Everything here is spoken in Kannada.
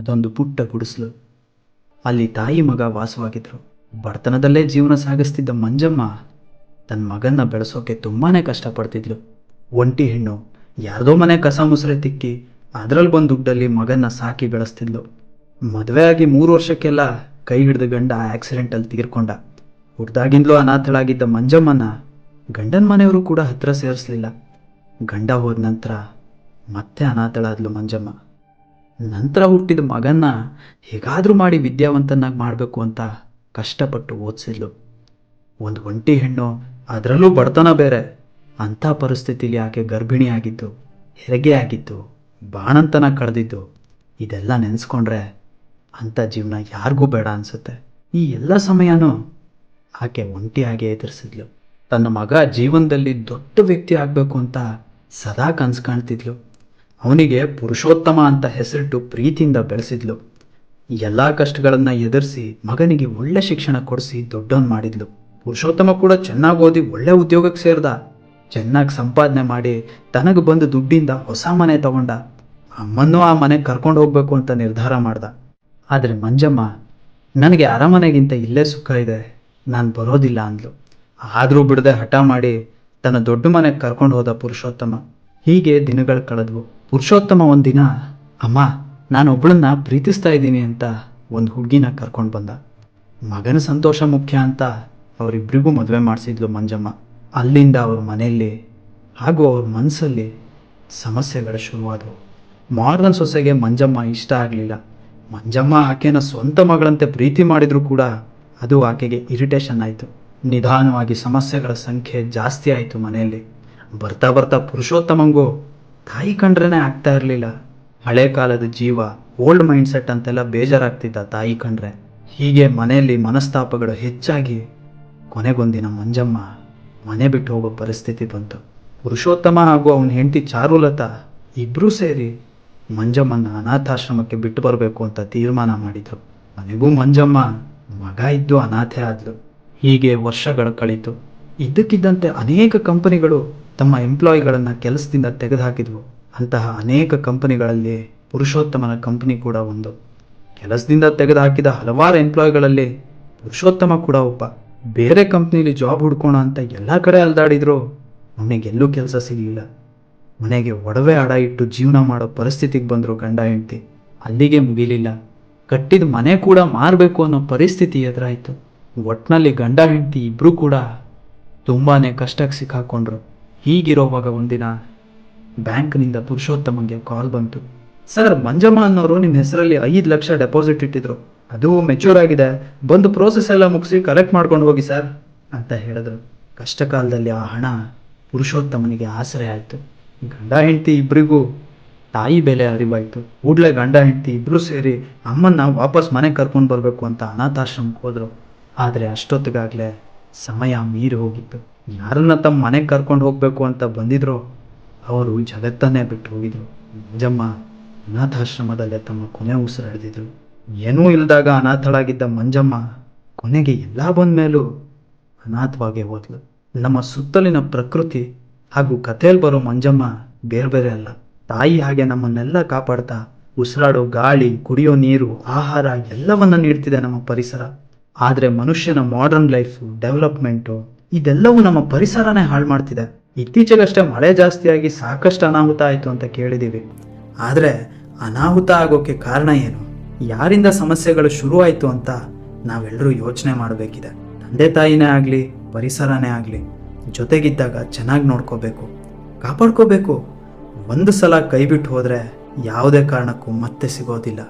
ಅದೊಂದು ಪುಟ್ಟ ಗುಡಿಸಲು. ಅಲ್ಲಿ ತಾಯಿ ಮಗ ವಾಸವಾಗಿದ್ರು. ಬಡತನದಲ್ಲೇ ಜೀವನ ಸಾಗಿಸ್ತಿದ್ದ ಮಂಜಮ್ಮ ತನ್ನ ಮಗನ್ನ ಬೆಳೆಸೋಕೆ ತುಂಬಾನೇ ಕಷ್ಟಪಡ್ತಿದ್ಲು. ಒಂಟಿ ಹೆಣ್ಣು ಯಾರ್ದೋ ಮನೆ ಕಸ ಮುಸುರೆ ತಿಕ್ಕಿ ಅದರಲ್ಲಿ ಬಂದು ದುಡ್ಡಲ್ಲಿ ಮಗನ್ನ ಸಾಕಿ ಬೆಳೆಸ್ತಿದ್ಲು. ಮದುವೆ ಆಗಿ ಮೂರು ವರ್ಷಕ್ಕೆಲ್ಲ ಕೈ ಹಿಡಿದ ಗಂಡ ಆಕ್ಸಿಡೆಂಟಲ್ಲಿ ತೀರ್ಕೊಂಡ. ಹುಡ್ದಾಗಿಂದಲೂ ಅನಾಥಳಾಗಿದ್ದ ಮಂಜಮ್ಮನ ಗಂಡನ ಮನೆಯವರು ಕೂಡ ಹತ್ರ ಸೇರಿಸ್ಲಿಲ್ಲ. ಗಂಡ ಹೋದ ನಂತರ ಮತ್ತೆ ಅನಾಥಳಾದ್ಲು ಮಂಜಮ್ಮ. ನಂತರ ಹುಟ್ಟಿದ ಮಗನ್ನ ಹೇಗಾದರೂ ಮಾಡಿ ವಿದ್ಯಾವಂತನಾಗಿ ಮಾಡಬೇಕು ಅಂತ ಕಷ್ಟಪಟ್ಟು ಓದಿಸಿದ್ಲು. ಒಂದು ಒಂಟಿ ಹೆಣ್ಣು, ಅದರಲ್ಲೂ ಬಡತನ ಬೇರೆ. ಅಂಥ ಪರಿಸ್ಥಿತಿಲಿ ಆಕೆ ಗರ್ಭಿಣಿ ಆಗಿದ್ದು ಹೆರಿಗೆ ಆಗಿದ್ದು ಬಾಣಂತನ ಕಳೆದಿದ್ದು, ಇದೆಲ್ಲ ನೆನೆಸ್ಕೊಂಡ್ರೆ ಅಂಥ ಜೀವನ ಯಾರಿಗೂ ಬೇಡ ಅನಿಸುತ್ತೆ. ಈ ಎಲ್ಲ ಸಮಯನೂ ಆಕೆ ಒಂಟಿಯಾಗಿ ಎದುರಿಸಿದ್ಲು. ತನ್ನ ಮಗ ಜೀವನದಲ್ಲಿ ದೊಡ್ಡ ವ್ಯಕ್ತಿ ಆಗಬೇಕು ಅಂತ ಸದಾ ಕನಸು ಕಾಣ್ತಿದ್ಲು. ಅವನಿಗೆ ಪುರುಷೋತ್ತಮ ಅಂತ ಹೆಸರಿಟ್ಟು ಪ್ರೀತಿಯಿಂದ ಬೆಳೆಸಿದ್ಲು. ಎಲ್ಲ ಕಷ್ಟಗಳನ್ನು ಎದುರಿಸಿ ಮಗನಿಗೆ ಒಳ್ಳೆ ಶಿಕ್ಷಣ ಕೊಡಿಸಿ ದೊಡ್ಡವನ್ ಮಾಡಿದ್ಲು. ಪುರುಷೋತ್ತಮ ಕೂಡ ಚೆನ್ನಾಗಿ ಓದಿ ಒಳ್ಳೆ ಉದ್ಯೋಗಕ್ಕೆ ಸೇರ್ದ. ಚೆನ್ನಾಗಿ ಸಂಪಾದನೆ ಮಾಡಿ ತನಗೆ ಬಂದು ದುಡ್ಡಿಂದ ಹೊಸ ಮನೆ ತಗೊಂಡ. ಅಮ್ಮನ್ನೂ ಆ ಮನೆಗೆ ಕರ್ಕೊಂಡು ಹೋಗ್ಬೇಕು ಅಂತ ನಿರ್ಧಾರ ಮಾಡ್ದ. ಆದರೆ ಮಂಜಮ್ಮ, ನನಗೆ ಅರಮನೆಗಿಂತ ಇಲ್ಲೇ ಸುಖ ಇದೆ. ನಾನು ಬರೋದಿಲ್ಲ ಅಂದ್ಲು. ಆದರೂ ಬಿಡದೆ ಹಠ ಮಾಡಿ ತನ್ನ ದೊಡ್ಡ ಮನೆಗೆ ಕರ್ಕೊಂಡು ಹೋದ ಪುರುಷೋತ್ತಮ. ಹೀಗೆ ದಿನಗಳು ಕಳೆದ್ವು. ಪುರುಷೋತ್ತಮ ಒಂದಿನ, ಅಮ್ಮ ನಾನು ಒಬ್ಳನ್ನ ಪ್ರೀತಿಸ್ತಾ ಇದ್ದೀನಿ ಅಂತ ಒಂದು ಹುಡುಗಿನ ಕರ್ಕೊಂಡು ಬಂದ. ಮಗನ ಸಂತೋಷ ಮುಖ್ಯ ಅಂತ ಅವರಿಬ್ಬರಿಗೂ ಮದುವೆ ಮಾಡಿಸಿದ್ಲು ಮಂಜಮ್ಮ. ಅಲ್ಲಿಂದ ಅವ್ರ ಮನೆಯಲ್ಲಿ ಹಾಗೂ ಅವ್ರ ಮನಸ್ಸಲ್ಲಿ ಸಮಸ್ಯೆಗಳು ಶುರುವಾದವು. ಮಾರ್ಗನ್ ಸೊಸೆಗೆ ಮಂಜಮ್ಮ ಇಷ್ಟ ಆಗಲಿಲ್ಲ. ಮಂಜಮ್ಮ ಆಕೆನ ಸ್ವಂತ ಮಗಳಂತೆ ಪ್ರೀತಿ ಮಾಡಿದರೂ ಕೂಡ ಅದು ಆಕೆಗೆ ಇರಿಟೇಷನ್ ಆಯಿತು. ನಿಧಾನವಾಗಿ ಸಮಸ್ಯೆಗಳ ಸಂಖ್ಯೆ ಜಾಸ್ತಿ ಆಯಿತು ಮನೆಯಲ್ಲಿ. ಬರ್ತಾ ಬರ್ತಾ ಪುರುಷೋತ್ತಮಂಗೂ ತಾಯಿ ಕಂಡ್ರೇನೆ ಆಗ್ತಾ ಇರಲಿಲ್ಲ. ಹಳೆ ಕಾಲದ ಜೀವ ಓಲ್ಡ್ ಮೈಂಡ್ ಸೆಟ್ ಅಂತೆಲ್ಲ ಬೇಜಾರಾಗ್ತಿದ್ದ ತಾಯಿ ಕಂಡ್ರೆ. ಹೀಗೆ ಮನೆಯಲ್ಲಿ ಮನಸ್ತಾಪಗಳು ಹೆಚ್ಚಾಗಿ ಕೊನೆಗೊಂದಿನ ಮಂಜಮ್ಮ ಮನೆ ಬಿಟ್ಟು ಹೋಗೋ ಪರಿಸ್ಥಿತಿ ಬಂತು. ಪುರುಷೋತ್ತಮ ಹಾಗೂ ಅವನ ಹೆಂಡತಿ ಚಾರುಲತಾ ಇಬ್ಬರೂ ಸೇರಿ ಮಂಜಮ್ಮನ ಅನಾಥಾಶ್ರಮಕ್ಕೆ ಬಿಟ್ಟು ಬರಬೇಕು ಅಂತ ತೀರ್ಮಾನ ಮಾಡಿದ್ರು. ಮನೆಗೂ ಮಂಜಮ್ಮ ಮಗ ಇದ್ದು ಅನಾಥೆ ಆದ್ಲು. ಹೀಗೆ ವರ್ಷಗಳು ಕಳೀತು. ಇದ್ದಕ್ಕಿದ್ದಂತೆ ಅನೇಕ ಕಂಪನಿಗಳು ತಮ್ಮ ಎಂಪ್ಲಾಯಿಗಳನ್ನು ಕೆಲಸದಿಂದ ತೆಗೆದುಹಾಕಿದ್ವು. ಅಂತಹ ಅನೇಕ ಕಂಪನಿಗಳಲ್ಲಿ ಪುರುಷೋತ್ತಮನ ಕಂಪನಿ ಕೂಡ ಒಂದು. ಕೆಲಸದಿಂದ ತೆಗೆದುಹಾಕಿದ ಹಲವಾರು ಎಂಪ್ಲಾಯಿಗಳಲ್ಲಿ ಪುರುಷೋತ್ತಮ ಕೂಡ ಒಬ್ಬ. ಬೇರೆ ಕಂಪ್ನಿಲಿ ಜಾಬ್ ಹುಡ್ಕೋಣ ಅಂತ ಎಲ್ಲ ಕಡೆ ಅಲ್ದಾಡಿದ್ರು. ಅವನಿಗೆಲ್ಲೂ ಕೆಲಸ ಸಿಗಲಿಲ್ಲ. ಮನೆಗೆ ಒಡವೆ ಅಡ ಇಟ್ಟು ಜೀವನ ಮಾಡೋ ಪರಿಸ್ಥಿತಿಗೆ ಬಂದರು ಗಂಡ ಹೆಂಡತಿ. ಅಲ್ಲಿಗೆ ಮುಗಿಲಿಲ್ಲ. ಕಟ್ಟಿದ ಮನೆ ಕೂಡ ಮಾರಬೇಕು ಅನ್ನೋ ಪರಿಸ್ಥಿತಿ ಎದುರಾಯಿತು. ಒಟ್ಟಿನಲ್ಲಿ ಗಂಡ ಹೆಂಡತಿ ಇಬ್ಬರೂ ಕೂಡ ತುಂಬಾ ಕಷ್ಟಕ್ಕೆ ಸಿಕ್ಕಾಕೊಂಡ್ರು. ಹೀಗಿರೋವಾಗ ಒಂದಿನ ಬ್ಯಾಂಕ್ನಿಂದ ಪುರುಷೋತ್ತಮಂಗೆ ಕಾಲ್ ಬಂತು. ಸರ್, ಮಂಜಮ್ಮ ಅನ್ನೋರು ನಿಮ್ಮ ಹೆಸರಲ್ಲಿ ಐದು ಲಕ್ಷ ಡೆಪಾಸಿಟ್ ಇಟ್ಟಿದ್ರು. ಅದು ಮೆಚೂರ್ ಆಗಿದೆ. ಬಂದು ಪ್ರೋಸೆಸ್ ಎಲ್ಲ ಮುಗಿಸಿ ಕಲೆಕ್ಟ್ ಮಾಡ್ಕೊಂಡು ಹೋಗಿ ಸರ್ ಅಂತ ಹೇಳಿದ್ರು. ಕಷ್ಟ ಕಾಲದಲ್ಲಿ ಆ ಹಣ ಪುರುಷೋತ್ತಮನಿಗೆ ಆಸರೆ ಆಯಿತು. ಗಂಡ ಹೆಂಡತಿ ಇಬ್ಬರಿಗೂ ತಾಯಿ ಬೆಲೆ ಅರಿವಾಯಿತು. ಕೂಡಲೇ ಗಂಡ ಹೆಂಡತಿ ಇಬ್ಬರು ಸೇರಿ ಅಮ್ಮನ್ನ ವಾಪಸ್ ಮನೆಗೆ ಕರ್ಕೊಂಡು ಬರಬೇಕು ಅಂತ ಅನಾಥಾಶ್ರಮಕ್ಕೆ ಹೋದರು. ಆದರೆ ಅಷ್ಟೊತ್ತಿಗಾಗಲೇ ಸಮಯ ಮೀರಿ ಹೋಗಿತ್ತು. ಯಾರನ್ನ ತಮ್ಮ ಮನೆಗೆ ಕರ್ಕೊಂಡು ಹೋಗಬೇಕು ಅಂತ ಬಂದಿದ್ರೋ, ಅವರು ಜಗತ್ತನ್ನೇ ಬಿಟ್ಟು ಹೋಗಿದ್ರು. ಮಂಜಮ್ಮ ಅನಾಥಾಶ್ರಮದಲ್ಲೇ ತಮ್ಮ ಕೊನೆ ಉಸಿರು ಏನೂ ಇಲ್ಲದಾಗ ಅನಾಥಳಾಗಿದ್ದ ಮಂಜಮ್ಮ ಕೊನೆಗೆ ಎಲ್ಲ ಬಂದ ಮೇಲೂ ಅನಾಥವಾಗಿ ಹೋದ್ಲು. ನಮ್ಮ ಸುತ್ತಲಿನ ಪ್ರಕೃತಿ ಹಾಗೂ ಕಥೆಯಲ್ಲಿ ಬರೋ ಮಂಜಮ್ಮ ಬೇರೆ ಬೇರೆ ಅಲ್ಲ. ತಾಯಿ ಹಾಗೆ ನಮ್ಮನ್ನೆಲ್ಲ ಕಾಪಾಡ್ತಾ ಉಸಿರಾಡೋ ಗಾಳಿ, ಕುಡಿಯೋ ನೀರು, ಆಹಾರ ಎಲ್ಲವನ್ನ ನೀಡ್ತಿದೆ ನಮ್ಮ ಪರಿಸರ. ಆದರೆ ಮನುಷ್ಯನ ಮಾಡರ್ನ್ ಲೈಫು ಡೆವಲಪ್ಮೆಂಟು ಇದೆಲ್ಲವೂ ನಮ್ಮ ಪರಿಸರನೇ ಹಾಳು ಮಾಡ್ತಿದೆ. ಇತ್ತೀಚೆಗಷ್ಟೇ ಮಳೆ ಜಾಸ್ತಿಯಾಗಿ ಸಾಕಷ್ಟು ಅನಾಹುತ ಆಯಿತು ಅಂತ ಕೇಳಿದ್ದೀವಿ ಆದರೆ ಅನಾಹುತ ಆಗೋಕ್ಕೆ ಕಾರಣ ಏನು? ಯಾರಿಂದ ಸಮಸ್ಯೆಗಳು ಶುರುವಾಯಿತು ಅಂತ ನಾವೆಲ್ಲರೂ ಯೋಚನೆ ಮಾಡಬೇಕಿದೆ. ತಂದೆ ತಾಯಿನೇ ಆಗಲಿ, ಪರಿಸರನೇ ಆಗಲಿ, ಜೊತೆಗಿದ್ದಾಗ ಚೆನ್ನಾಗಿ ನೋಡ್ಕೋಬೇಕು, ಕಾಪಾಡ್ಕೋಬೇಕು. ಒಂದು ಸಲ ಕೈ ಬಿಟ್ಟು ಹೋದರೆ ಯಾವುದೇ ಕಾರಣಕ್ಕೂ ಮತ್ತೆ ಸಿಗೋದಿಲ್ಲ.